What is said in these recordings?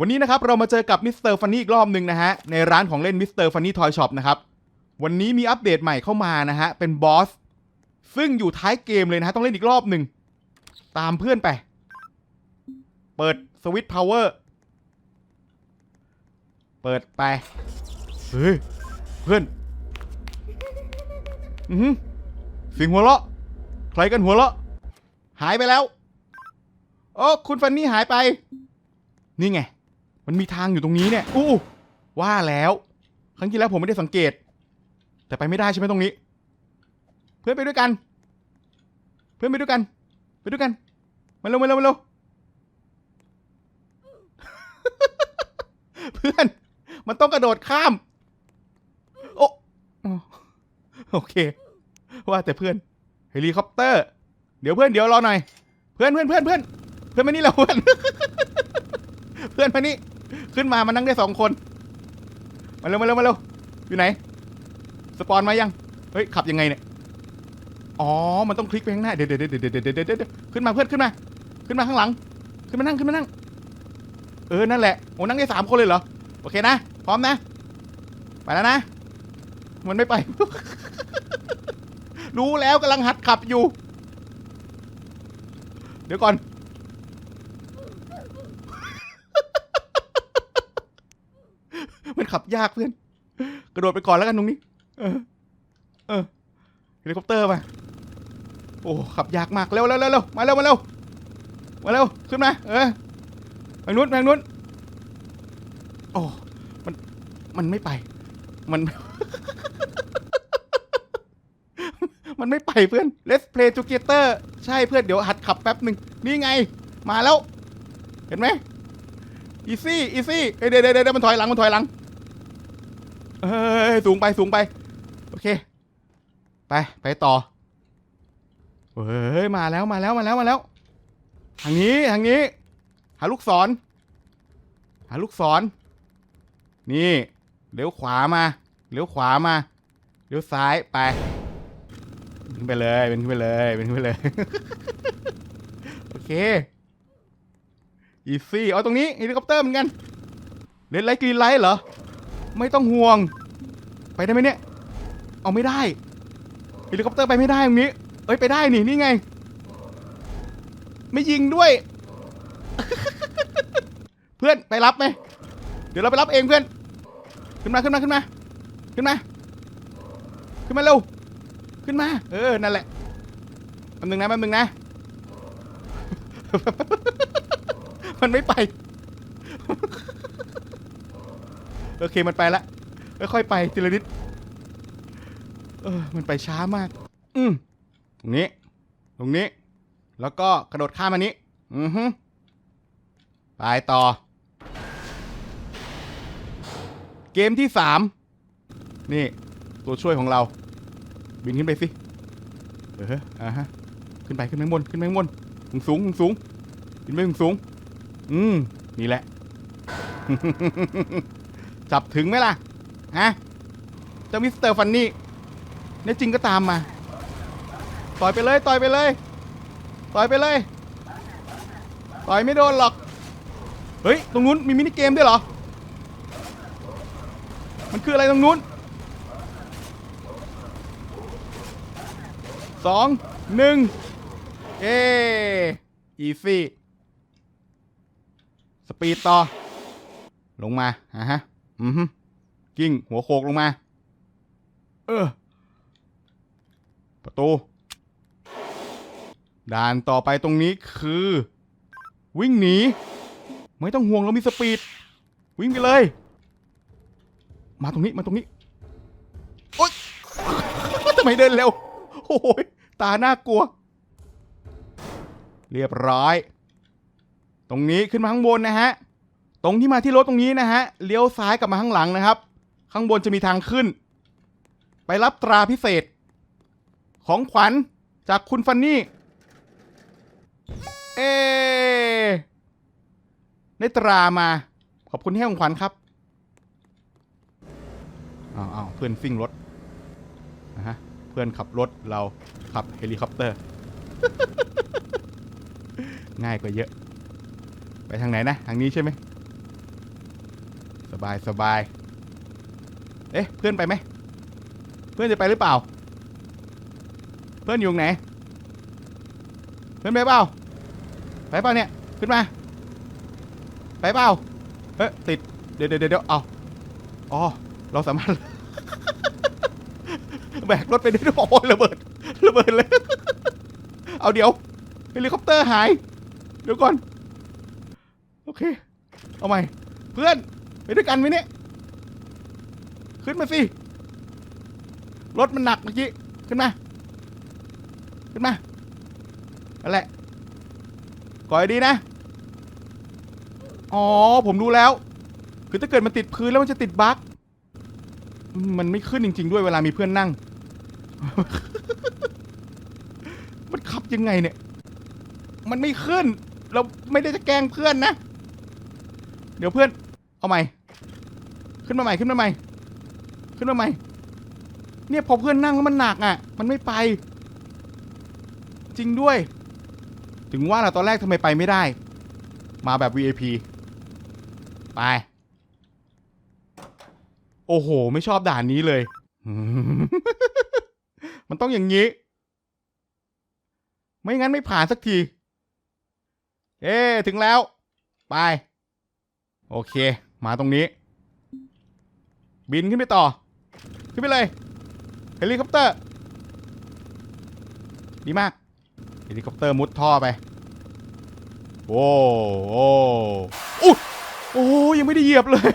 วันนี้นะครับเรามาเจอกับมิสเตอร์ฟันนี่อีกรอบหนึ่งนะฮะ ในร้านของเล่นมิสเตอร์ฟันนี่ทอยช็อปนะครับ วันนี้มีอัปเดตใหม่เข้ามานะฮะ เป็นบอส ซึ่งอยู่ท้ายเกมเลยนะฮะ ต้องเล่นอีกรอบหนึ่ง ตามเพื่อนไป เปิดสวิตช์พาวเวอร์ เปิดไป เฮ้ย เพื่อน อือเสิงหัวเราะ ใครกันหัวเราะ หายไปแล้ว โอ้ คุณฟันนี่หายไป นี่ไง มันมีทางอยู่ตรงนี้เนี่ยอู้ว่าแล้ว ครั้งที่แล้วผมไม่ได้สังเกต แต่ไปไม่ได้ใช่ไหมตรงนี้ เพื่อนไปด้วยกัน เพื่อนไปด้วยกัน ไปด้วยกันมาเร็วมาเร็วมาเร็วเพื่อน มันต้องกระโดดข้าม โอ้โอเค ว่าแต่เพื่อนเฮลิคอปเตอร์ เดี๋ยวเพื่อนเดี๋ยวรอหน่อย เพื่อนเพื่อนเพื่อนเพื่อนเพื่อนมานี่เราเพื่อน เพื่อนมานี่ ขึ้นมามานั่งได้สองคน มาเร็วมาเร็วมาเร็วอยู่ไหน สปอนมายัง เฮ้ยขับยังไงเนี่ย อ๋อ มันต้องคลิกไปข้างหน้าเดี๋ยวเดี๋ยวเดี๋ยวเดี๋ยวเดี๋ยวเดี๋ยวเดี๋ยวขึ้นมาเพื่อนขึ้นมา ขึ้นมาข้างหลัง ขึ้นมานั่งขึ้นมานั่ง เออ นั่นแหละ โอ้นั่งได้สามคนเลยเหรอ โอเคนะ พร้อมนะ ไปแล้วนะ มันไม่ไป รู้แล้วกำลังหัดขับอยู่ เดี๋ยวก่อน มัน ขับยากเพื่อน กระโดดไปก่อนแล้วกันตรงนี้ เออ เออเฮลิคอปเตอร์มาโอ้ขับยากมากเร็วเร็วเร็วมาเร็วมาเร็วมาเร็วขึ้นมาเออทางนู้นทางนู้นโอ้มันมันไม่ไป มัน มันไม่ไปเพื่อน Let's play together ใช่เพื่อนเดี๋ยวหัดขับแป๊บหนึ่งนี่ไง มาแล้ว เห็นไหม easy easy เอ้ยเดี๋ยวเดี๋ยวเดี๋ยวมันถอยหลังมันถอยหลัง เอ้ยสูงไปสูงไป โอเค ไปไปต่อเฮ้ยมาแล้วมาแล้วมาแล้วมาแล้ว ทางนี้ทางนี้ หาลูกศร หาลูกศร นี่เลี้ยวขวามาเลี้ยวขวามาเลี้ยวซ้ายไปขึ้นไปเลยเป็นขึ้นไปเลยเป็นขึ้นไปเลยโอเคอีซี่เอาตรงนี้เฮลิคอปเตอร์เหมือนกันเลนไลท์กรีนไลท์เหรอ ไม่ต้องห่วง ไปได้ไหมเนี่ย เอาไม่ได้เฮลิคอปเตอร์ไปไม่ได้ตรงนี้ เอ้ยไปได้นี่นี่ไง ไม่ยิงด้วย เพื่อนไปรับไหมเดี๋ยวเราไปรับเองเพื่อน ขึ้นมาขึ้นมาขึ้นมา ขึ้นมา ขึ้นมาเร็ว ขึ้นมา เออ นั่นแหละแป๊บนึงนะแป๊บนึงนะ มันไม่ไป โอเคมันไปละค่อยๆไปทีละนิดเออมันไปช้ามาก อืมตรงนี้ ตรงนี้ แล้วก็กระโดดข้ามอันนี้ อือฮึไปต่อ เกมที่สามนี่ ตัวช่วยของเรา บินขึ้นไปสิ เอออ่าฮะ ขึ้นไปขึ้นไปบนขึ้นไปข้างบนสูงสูงสูงบินไปสูงสูง อืมนี่แหละ จับถึงไหมล่ะฮะเจ้ามิสเตอร์ฟันนี่แน่จริงก็ตามมา ต่อยไปเลยต่อยไปเลย ต่อยไปเลย ต่อยไม่โดนหรอก เฮ้ย ตรงนู้นมีมินิเกมด้วยเหรอ มันคืออะไรตรงนู้นสองหนึ่งเออีซี่ สปีดต่อ ลงมาอะฮะ อือฮึกิ้งหัวโขกลงมา เออ ประตู ด่านต่อไปตรงนี้คือ วิ่งหนี ไม่ต้องห่วงเรามีสปีด วิ่งไปเลย มาตรงนี้ มาตรงนี้ โอ๊ยทำไมเดินเร็ว โอ้ยตาน่ากลัว เรียบร้อย ตรงนี้ขึ้นมาข้างบนนะฮะ ตรงที่มาที่รถตรงนี้นะฮะเลี้ยวซ้ายกลับมาข้างหลังนะครับ ข้างบนจะมีทางขึ้น ไปรับตราพิเศษ ของขวัญจากคุณฟันนี่ เอได้ตรามา ขอบคุณที่ให้ของขวัญครับอาวอ้าวเพื่อนซิ่งรถนะฮะเพื่อนขับรถเราขับเฮลิคอปเตอร์ ง่ายกว่าเยอะ ไปทางไหนนะ ทางนี้ใช่ไหม บายสบาย เอ๊ะ เพื่อนไปไหม เพื่อนจะไปหรือเปล่า เพื่อนอยู่ไหน เพื่อนไปเปล่า ไปเปล่าเนี่ย ขึ้นมา ไปเปล่าเฮ้ยติด เดี๋ยวเดี๋ยวเดี๋ยวเอาอ๋อ เราสามารถ แบกรถไปได้ด้วยโอ้ยระเบิด ระเบิดเลย เอาเดี๋ยว เฮลิคอปเตอร์หาย เดี๋ยวก่อน โอเค เอาใหม่ เพื่อน ไปด้วยกันไหมเนี่ย ขึ้นมาสิ รถมันหนักเมื่อกี้ ขึ้นมา ขึ้นมา นั่นแหละก่อยดีนะ อ๋อ ผมรู้แล้ว คือถ้าเกิดมันติดพื้นแล้วมันจะติดบั๊กอืมมันไม่ขึ้นจริง ๆ ด้วยเวลามีเพื่อนนั่ง มันขับยังไงเนี่ย มันไม่ขึ้น เราไม่ได้จะแกล้งเพื่อนนะ เดี๋ยวเพื่อน เอาใหม่ ขึ้นมาใหม่ขึ้นมาใหม่ ขึ้นมาใหม่ เนี่ยพอเพื่อนนั่งแล้วมันหนักอะ มันไม่ไป จริงด้วย ถึงว่าเราตอนแรกทำไมไปไม่ได้ มาแบบ VIP ไป โอ้โห ไม่ชอบด่านนี้เลย มันต้องอย่างนี้ ไม่งั้นไม่ผ่านสักที เอ๊ถึงแล้ว ไป โอเค มาตรงนี้ บินขึ้นไปต่อ ขึ้นไปเลยเฮลิคอปเตอร์ ดีมากเฮลิคอปเตอร์มุดท่อไปโอ้โอ้อุ๊ยโอ้ยังไม่ได้เหยียบเลย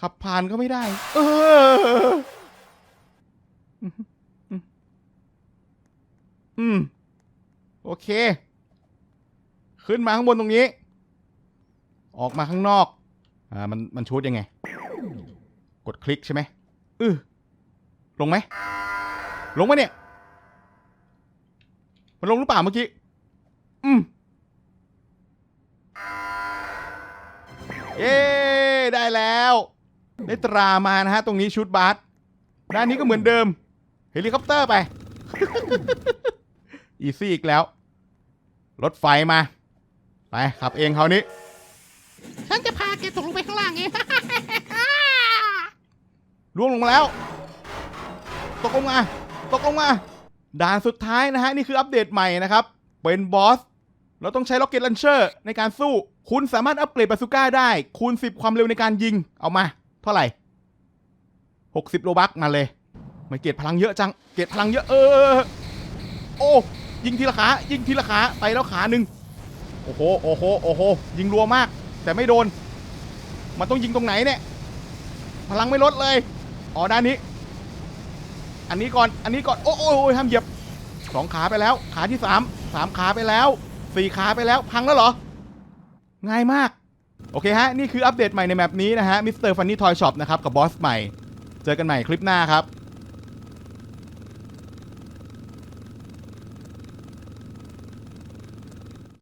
ขับผ่านก็ไม่ได้ เอออืม โอเค ขึ้นมาข้างบนตรงนี้ ออกมาข้างนอก อ่า มัน มันชูดยังไง กดคลิกใช่ไหมอือลงไหม ลงไหมเนี่ย มันลงหรือเปล่าเมื่อกี้ อืมเย้ได้แล้ว ได้ตรามานะฮะ ตรงนี้ชุดบาสด้านนี้ก็เหมือนเดิม เฮลิคอปเตอร์ไป อีซี่อีกแล้ว รถไฟมา ไปขับเองคราวนี้ กตกลงไปข้างล่างเองล่วงลงมาแล้ว ตกลงมา ตกลงมาด่านสุดท้ายนะฮะ นี่คืออัปเดตใหม่นะครับ เป็นบอส เราต้องใช้ล็อกเก็ตลันเชอร์ในการสู้ คุณสามารถอัปเกรดบาซูก้าได้คูณ10 ความเร็วในการยิง เอามา เท่าไหร่ 60 โลบักมาเลยไม่เกรดพลังเยอะจัง เกรดพลังเยอะเออ โอ้ ยิงทีละขา ยิงทีละขา ไปแล้วขาหนึ่งโอ้โห โอ้โห โอ้โห ยิงรัวมาก แต่ไม่โดน มันต้องยิงตรงไหนเนี่ย พลังไม่ลดเลย อ๋อ ด้านนี้ อันนี้ก่อน อันนี้ก่อนโอ้โอ้โอ้ยห้ามเหยียบสองขาไปแล้ว ขาที่สาม สามขาไปแล้ว สี่ขาไปแล้ว พังแล้วเหรอ ง่ายมาก โอเคฮะ นี่คืออัปเดตใหม่ในแมปนี้นะฮะ มิสเตอร์ฟันนี่ทอยช็อปนะครับ กับบอสใหม่ เจอกันใหม่คลิปหน้าครับ